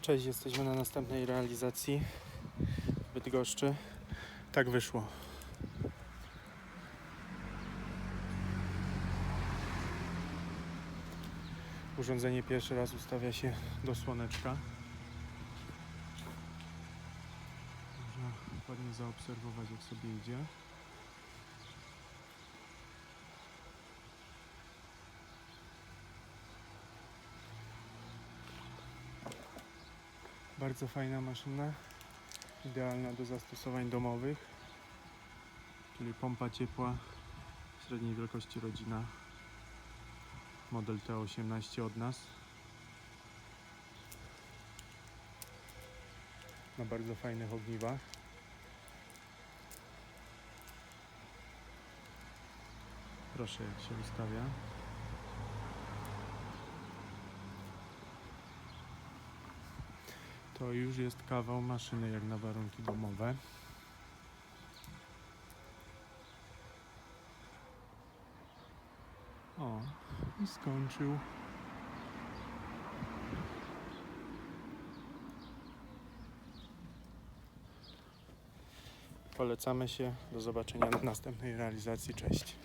Cześć, jesteśmy na następnej realizacji w Bydgoszczy. Tak wyszło. Urządzenie pierwszy raz ustawia się do słoneczka. Można ładnie zaobserwować jak sobie idzie. Bardzo fajna maszyna, idealna do zastosowań domowych, czyli pompa ciepła średniej wielkości rodzina, model T18 od nas. Na bardzo fajnych ogniwach. Proszę jak się ustawia. To już jest kawał maszyny jak na warunki domowe. O, i skończył. Polecamy się. Do zobaczenia na następnej realizacji. Cześć.